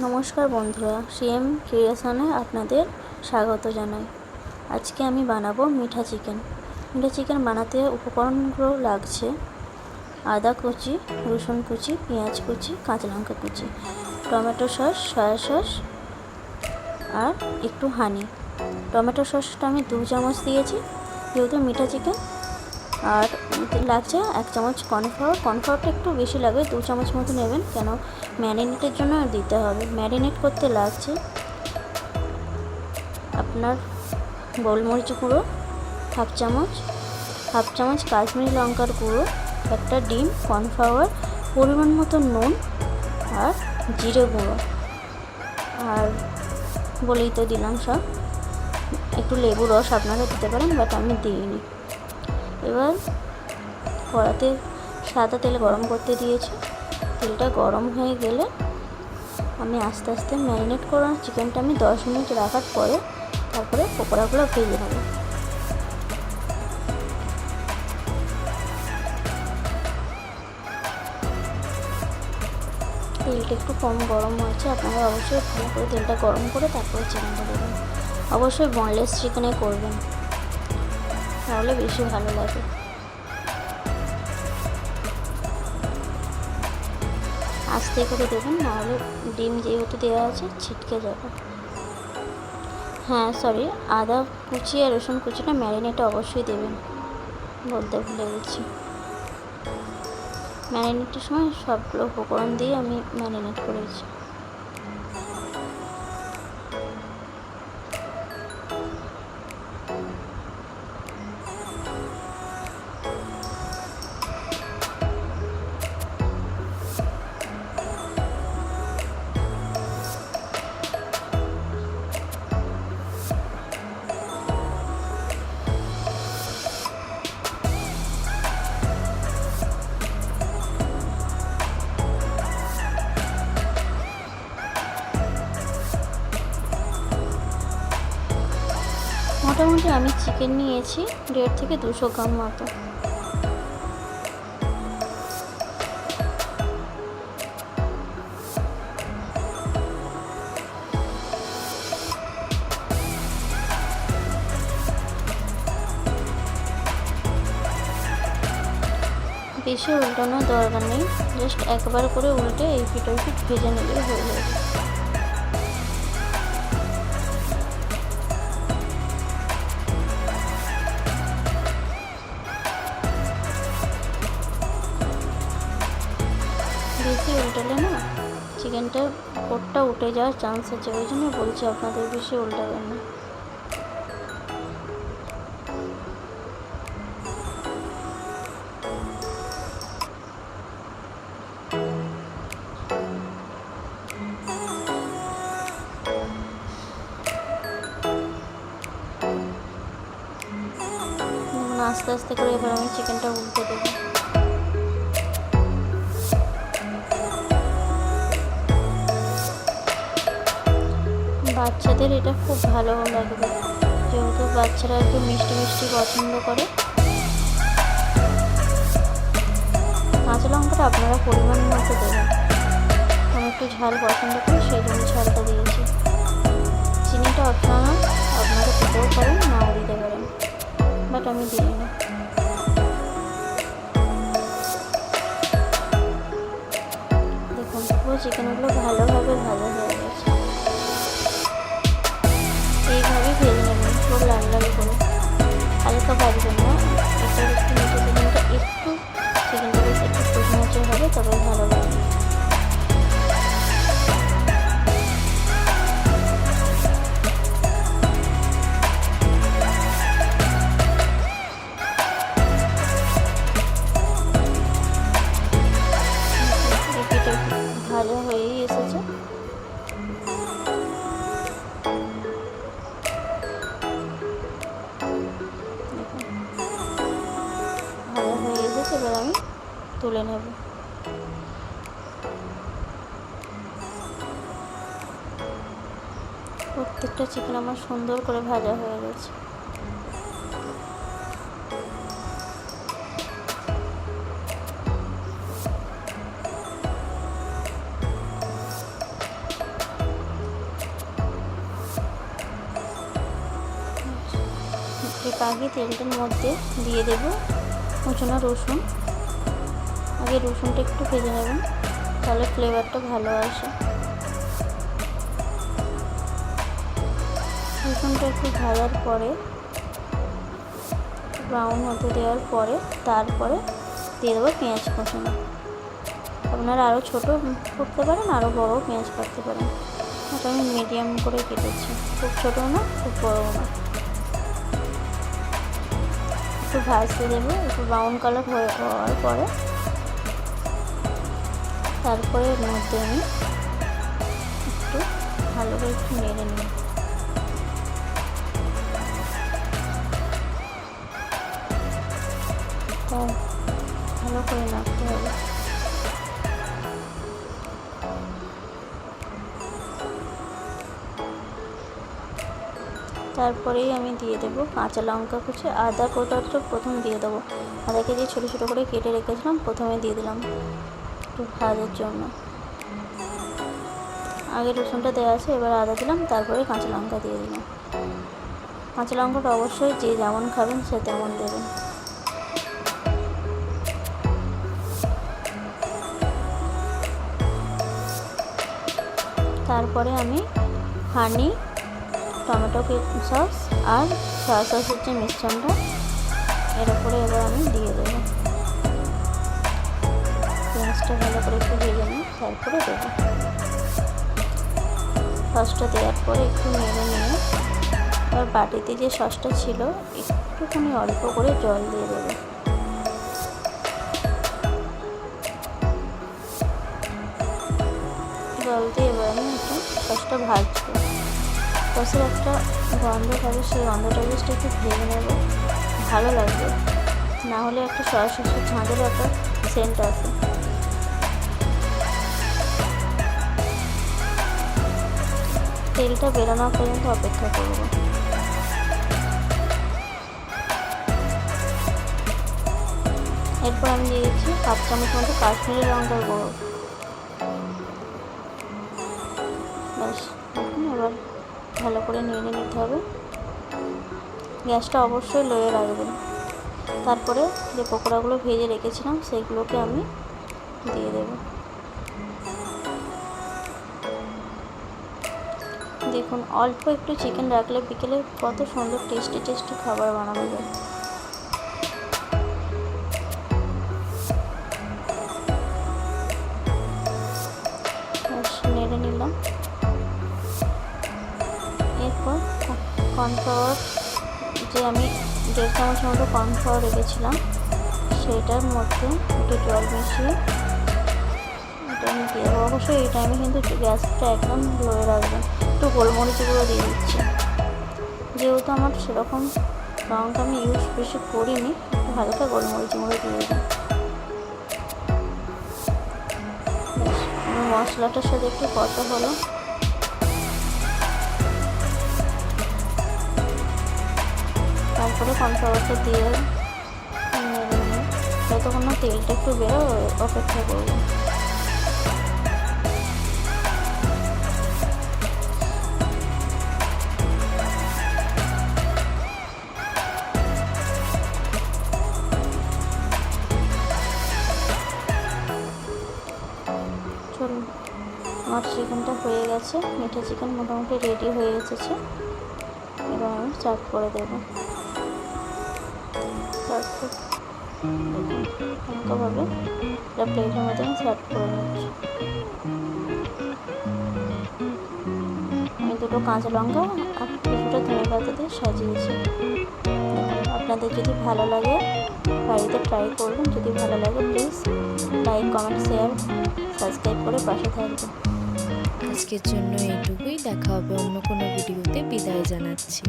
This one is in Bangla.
নমস্কার বন্ধুরা সিএম ক্রিয়েশনে আপনাদের স্বাগত জানাই। আজকে আমি বানাবো মিঠা চিকেন। মিঠা চিকেন বানাতে উপকরণগুলো লাগছে আদা কুচি, রসুন কুচি, পেঁয়াজ কুচি, কাঁচা লঙ্কা কুচি, টমেটো সস, সয়া সস আর একটু হানি টমেটো সসটা আমি দু চামচ দিয়েছি, যেহেতু মিঠা চিকেন আর লাগছে এক চামচ কর্নফ্লাওয়ার। কর্নফ্লাওয়ারটা একটু বেশি লাগবে, দু চামচ মতো নেবেন, কেন ম্যারিনেটের জন্য দিতে হবে। ম্যারিনেট করতে লাগছে আপনার গোলমরিচ গুঁড়ো, হাফ চামচ হাফ চামচ কাশ্মীরি লঙ্কার গুঁড়ো, একটা ডিম, কর্নফ্লাওয়ার, পরিমাণ মতো নুন আর জিরে গুঁড়ো। আর বলেই তো দিলাম সব। একটু লেবু রস আপনারা দিতে পারেন, বাট আমি দিইনি। এবার কড়াতে সাদা তেল গরম করতে দিয়েছি। তেলটা গরম হয়ে গেলে আমি আস্তে আস্তে ম্যারিনেট করা চিকেনটা আমি দশ মিনিট রাখার পরে তারপরে পকোড়াগুলো ভেজে নেব। তেলটা একটু কম গরম হয়েছে, আপনারা অবশ্যই ভালো করে তেলটা গরম করে তারপরে চিকেনটা দেবেন। অবশ্যই বনলেস চিকেনে করবেন। তাহলে বেশি ভালো লাগে। আস্তে করে দেবেন, নাহলে ডিম যেহেতু দেওয়া আছে, ছিটকে যাবে। হ্যাঁ সরি আদা কুচি আর রসুন কুচিটা ম্যারিনেটে অবশ্যই দেবেন। বলতে ভুলে গেছি। ম্যারিনেটের সময় সবগুলো উপকরণ দিয়ে আমি ম্যারিনেট করেছি। চিকেন নিয়েছি, দেড় থেকে দুশো গ্রাম মতো। বেশি উল্টানোর দরকার নেই জাস্ট একবার করে উল্টে এই পিঠ ভেজে নিলে হয়ে যাবে। চিকেনটা কোটটা উঠে যাওয়ার চান্স আছে, ওই জন্য বলছি আপনাদের বেশি উল্টাবেন না। আস্তে আস্তে করে এবার আমি চিকেনটা উল্টে দেবো। বাচ্চাদের এটা খুব ভালো লাগবে যেহেতু বাচ্চারা একটু মিষ্টি মিষ্টি পছন্দ করে। কাঁচা লঙ্কাটা আপনারা পরিমাণ মতো দেবেন। আমি একটু ঝাল পছন্দ করি, সেই জন্য ঝালটা দিয়েছি। চিনিটা অপশনাল আপনারা দিতেও পারেন, নাও দিতে পারেন। বাট আমি দিই না তবে ভালো লাগবে। হয়েই এসেছে। ভালো হয়ে আমি তুলে নেব। প্রত্যেকটা চিকেন আমার সুন্দর করে ভাজা হয়ে গেছে। আগে তেলটার মধ্যে দিয়ে দেবো কুচনা রসুন। আগে রসুনটা একটু ভেজে নেবেন, তাহলে ফ্লেভারটা ভালো আসে। রসুনটা একটু ভাজার পরে ব্রাউন হতে দেওয়ার পরে, তারপরে দিয়ে দেবো পেঁয়াজ কুচনো আপনারা আরও ছোটো করতে পারেন আরও বড়ও পেঁয়াজ কাটতে পারেন। এটা আমি মিডিয়াম করে কেটেছি। খুব ছোটো না, খুব বড়ও না। একটু ভাজতে দেবো, একটু ব্রাউন কালার হয়ে হওয়ার পরে। তারপরে মধ্যে আমি একটু ভালো করে একটু নেড়ে নিই তো ভালো করে নাড়তে হবে। তারপরেই আমি দিয়ে দেবো কাঁচা লঙ্কা কুচি, আদা কোটাটা প্রথম দিয়ে দেবো। আদাকে যে ছোটো ছোটো করে কেটে রেখেছিলাম, প্রথমে দিয়ে দিলাম একটু ভাজার জন্য। আগে রসুনটা দেওয়া আছে, এবার আদা দিলাম, তারপরে কাঁচা লঙ্কা দিয়ে দিলাম। কাঁচা লঙ্কাটা অবশ্যই যে যেমন খাবেন সে তেমন দেবেন। তারপরে আমি হানি টমেটো সস আর সয়া সস হচ্ছে মিশ্রণটা এর উপরে এবার আমি দিয়ে দেবো। পেঁয়াজটা ভালো করে একটু ভেজে নিই তারপরে দেবো। সসটা দেওয়ার পরে একটু নেড়ে নিয়ে এবার বাটিতে যে সসটা ছিল, একটুখানি অল্প করে জল দিয়ে দেবো। সসটা ভাজবো সসের একটা গন্ধ থাকে সেই গন্ধটা জাস্ট একটু ভেঙে নেব। ভালো লাগবে। না হলে একটা সরাসরি ঝাঁঝেরও একটা সেন্ট আছে। তেলটা বেরোনো পর্যন্ত অপেক্ষা করব। এরপর আমি দিয়ে দিচ্ছি হাফ চামচ মতো কাশ্মীরি লঙ্কার গুঁড়ো। ব্যাস এখন এবার ভালো করে নিয়ে নিতে হবে। গ্যাসটা অবশ্যই লোয়ে রাখবেন। তারপরে যে পকোড়াগুলো ভেজে রেখেছিলাম সেইগুলোকে আমি দিয়ে দেব। দেখুন, অল্প একটু চিকেন রাখলে বিকেলে কত সুন্দর টেস্টি টেস্টি খাবার বানানো যায়। কর্নফ্লাওয়ার যে আমি দেড় চামচ মতো কর্নফ্লাওয়ার রেখেছিলাম সেটার মধ্যে একটু জল মিশিয়ে এটা আমি দিয়ে দেবো। অবশ্যই এই টাইমে কিন্তু গ্যাসটা একদম ধরে রাখবেন একটু গোলমরিচ গুঁড়ো দিয়ে দিচ্ছি। যেহেতু আমার সেরকম লঙ্কা আমি ইউজ বেশি করিনি, একটু হালকা গোলমরিচ গুঁড়ো দিয়ে দিই। মশলাটার সাথে একটু কষা হলো। তারপরে কর্নফ্লাওয়ারটা দিয়ে যতক্ষণ না তেলটা একটু বেরো অপেক্ষা করব। আমার চিকেনটা হয়ে গেছে, মিঠা চিকেন মোটামুটি রেডি হয়ে এসেছে। এবার আমি চার্ট করে দেবো। তারপর হালকাভাবে এটা প্লেটের মধ্যে আমি সার্ভ করে নিচ্ছি। আমি দুটো কাঁচা লঙ্কা আর কিছুটা ধনে পাতা দিয়ে সাজিয়েছি। আপনাদের যদি ভালো লাগে, বাড়িতে ট্রাই করবেন। যদি ভালো লাগে please like comment share subscribe করে পাশে থাকবেন। আজকের জন্য এইটুকুই। দেখা হবে অন্য কোনো ভিডিওতে বিদায় জানাচ্ছি।